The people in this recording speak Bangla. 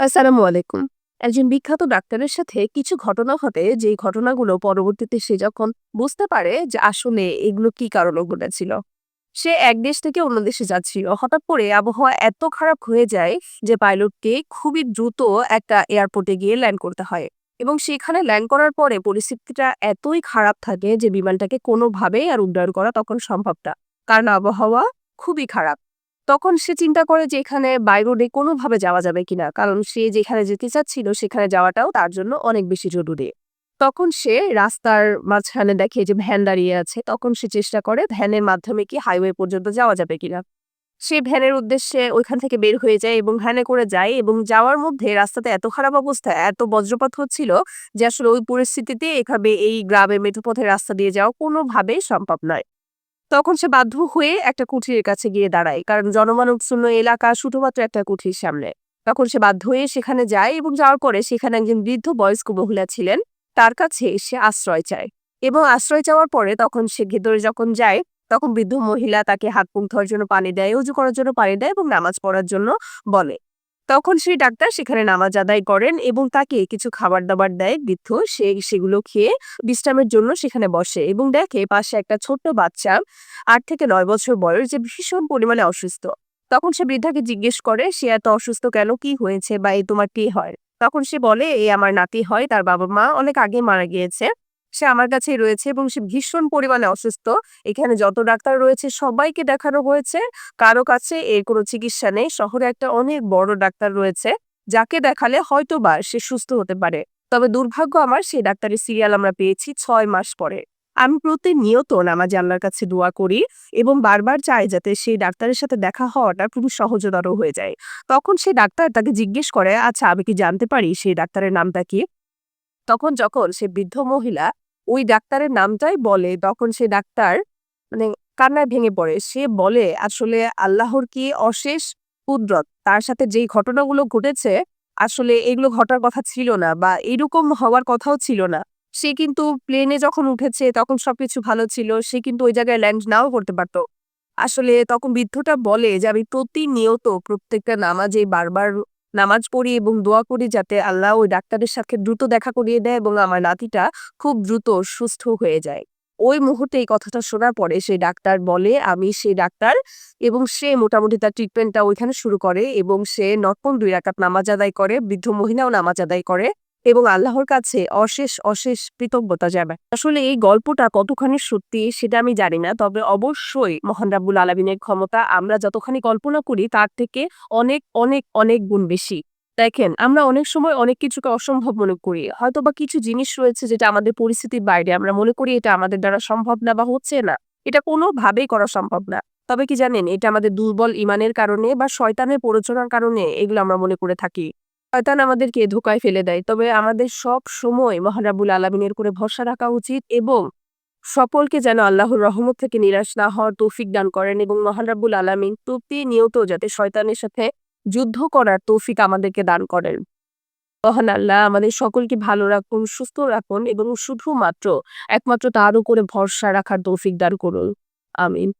আসসালামু আলাইকুম। একজন বিখ্যাত ডাক্তারের সাথে কিছু ঘটনা ঘটে, যেই ঘটনাগুলো পরবর্তীতে সে যখন বুঝতে পারে যে আসলে এগুলো কি কারণে ঘটেছিল। সে এক দেশ থেকে অন্য দেশে যাচ্ছিল। হঠাৎ করে আবহাওয়া এত খারাপ হয়ে যায় যে পাইলটকে খুবই দ্রুত একটা এয়ারপোর্টে গিয়ে ল্যান্ড করতে হয়। এবং সেখানে ল্যান্ড করার পরে পরিস্থিতিটা এতই খারাপ থাকে যে বিমানটাকে কোনোভাবেই আর উড্ডয়ন করা তখন সম্ভব না। কারণ আবহাওয়া খুবই খারাপ। তখন সে চিন্তা করে যে এখানে বাই রোডে কোনোভাবে যাওয়া যাবে কিনা। কারণ সে যেখানে যেতে চাচ্ছিল সেখানে যাওয়াটাও তার জন্য অনেক বেশি জরুরি। তখন সে রাস্তার মাঝখানে দেখে যে ভ্যান দাঁড়িয়ে আছে। তখন সে চেষ্টা করে ভ্যানের মাধ্যমে কি হাইওয়ে পর্যন্ত যাওয়া যাবে কিনা। সে ভ্যানের উদ্দেশ্যে ওইখান থেকে বের হয়ে যায় এবং ভ্যানে করে যায় এবং যাওয়ার মধ্যে রাস্তাতে এত খারাপ অবস্থা, এত বজ্রপাত হচ্ছিল যে আসলে ওই পরিস্থিতিতে এভাবে এই গ্রামের মেঠোপথের রাস্তা দিয়ে যাওয়া কোনোভাবেই সম্ভব নয়। তখন সে বাধ্য হয়ে একটা কুঠিরের কাছে গিয়ে দাঁড়ায়। কারণ জনমানবশূন্য এলাকা শুধুমাত্র একটা কুঠির সামনে। তখন সে বাধ্য হয়ে সেখানে যায় এবং যাওয়ার পরে সেখানে একজন বৃদ্ধ বয়স্ক মহিলা ছিলেন। তার কাছে সে আশ্রয় চায় এবং আশ্রয় চাওয়ার পরে তখন সে ভেতরে যখন যায়, তখন বৃদ্ধ মহিলা তাকে হাত মুখ ধোয়ার জন্য পানি দেয়, উজু করার জন্য পানি দেয় এবং নামাজ পড়ার জন্য বলে। তখন সেই ডাক্তার সেখানে নামাজ আদায় করেন এবং তাকে কিছু খাবার-দাবার দেয় বৃদ্ধ। সে সেগুলো খেয়ে বিশ্রামের জন্য সেখানে বসে এবং দেখে পাশে একটা ছোট্ট বাচ্চা আট থেকে নয় বছর বয়স যে ভীষণ পরিমাণে অসুস্থ। তখন সে বৃদ্ধাকে জিজ্ঞেস করে, "সে এত অসুস্থ কেন? কি হয়েছে বা এ তোমার কে হয়?" তখন সে বলে, "এ আমার নাতি হয়। তার বাবা-মা অনেক আগে মারা গিয়েছে। সে আমার কাছেই রয়েছে এবং সে ভীষণ পরিমাণে অসুস্থ। এখানে যত ডাক্তার রয়েছে সবাইকে দেখানো হয়েছে। কারও কাছে এর কোনো চিকিৎসা নেই। শহরে একটা অনেক বড় ডাক্তার রয়েছে, যাকে দেখালে হয়তো বা সে সুস্থ হতে পারে। তবে দুর্ভাগ্য আমার সেই ডাক্তারের সিরিয়াল আমরা পেয়েছি ছয় মাস পরে। আমি প্রতিনিয়ত নামাজে আল্লাহর কাছে দোয়া করি এবং বারবার চাই যাতে সেই ডাক্তারের সাথে দেখা হওয়াটা খুবই সহজতর হয়ে যায়।" তখন সেই ডাক্তার তাকে জিজ্ঞেস করে, "আচ্ছা আমি কি জানতে পারি সেই ডাক্তারের নামটা কি?" তখন যখন সে বৃদ্ধ মহিলা ওই ডাক্তারের নামটাই বলে, তখন সে ডাক্তার মানে কান্নায় ভেঙে পড়ে। সে বলে, "আসলে আল্লাহর কি অশেষ কুদরত। তার সাথে যেই ঘটনাগুলো ঘটেছে, আসলে এগুলো ঘটার কথা ছিল না বা এরকম হওয়ার কথাও ছিল না। সে কিন্তু প্লেনে যখন উঠেছে তখন সবকিছু ভালো ছিল। সে কিন্তু ওই জায়গায় ল্যান্ড নাও করতে পারত।" আসলে তখন বৃদ্ধটা বলে যে, "আমি প্রতিনিয়ত প্রত্যেকটা নামাজে বারবার নামাজ পড়ি এবং দোয়া করি যাতে আল্লাহ ওই ডাক্তারের সাথে দ্রুত দেখা করিয়ে দেয় এবং আমার নাতিটা খুব দ্রুত সুস্থ হয়ে যায়।" ওই মুহূর্তে এই কথাটা শোনার পরে সেই ডাক্তার বলে, "আমি সেই ডাক্তার" এবং সে মোটামুটি তার ট্রিটমেন্টটা ওইখানে শুরু করে এবং সে নকম দুই রাকাত নামাজ আদায় করে। বৃদ্ধ মহিলাও নামাজ আদায় করে এবং আল্লাহর কাছে অশেষ, অশেষ কৃতজ্ঞতা জানায়। আসলে এই গল্পটা কতখানি সত্যি সেটা আমি জানি না। তবে অবশ্যই মহান রাব্বুল আলামিনের ক্ষমতা আমরা যতখানি কল্পনা করি তার থেকে অনেক, অনেক, অনেক গুণ বেশি। দেখেন আমরা অনেক সময় অনেক কিছুকে অসম্ভব মনে করি। হয়তোবা কিছু জিনিস রয়েছে যেটা আমাদের পরিস্থিতির বাইরে। আমরা মনে করি এটা আমাদের দ্বারা সম্ভব না বা হচ্ছে না। এটা কোনোভাবেই করা সম্ভব না। তবে কি জানেন এটা আমাদের দুর্বল ইমানের কারণে বা শয়তানের প্ররোচনার কারণে এগুলো আমরা মনে করে থাকি। শয়তান আমাদেরকে ধোকায় ফেলে দেয়। তবে আমাদের সবসময় মহান রাব্বুল আলামিনের করে ভরসা রাখা উচিত এবং সকলকে যেন আল্লাহর রহমত থেকে নিরাশ না হওয়ার তৌফিক দান করেন এবং মহান রাব্বুল আলামিন প্রতিনিয়ত যাতে শয়তানের সাথে যুদ্ধ করার তৌফিক আমাদেরকে দান করেন। মহান আল্লাহ আমাদের সকলকে ভালো রাখুন, সুস্থ রাখুন এবং শুধুমাত্র একমাত্র তার উপরে ভরসা রাখার তৌফিক দান করুন। আমিন।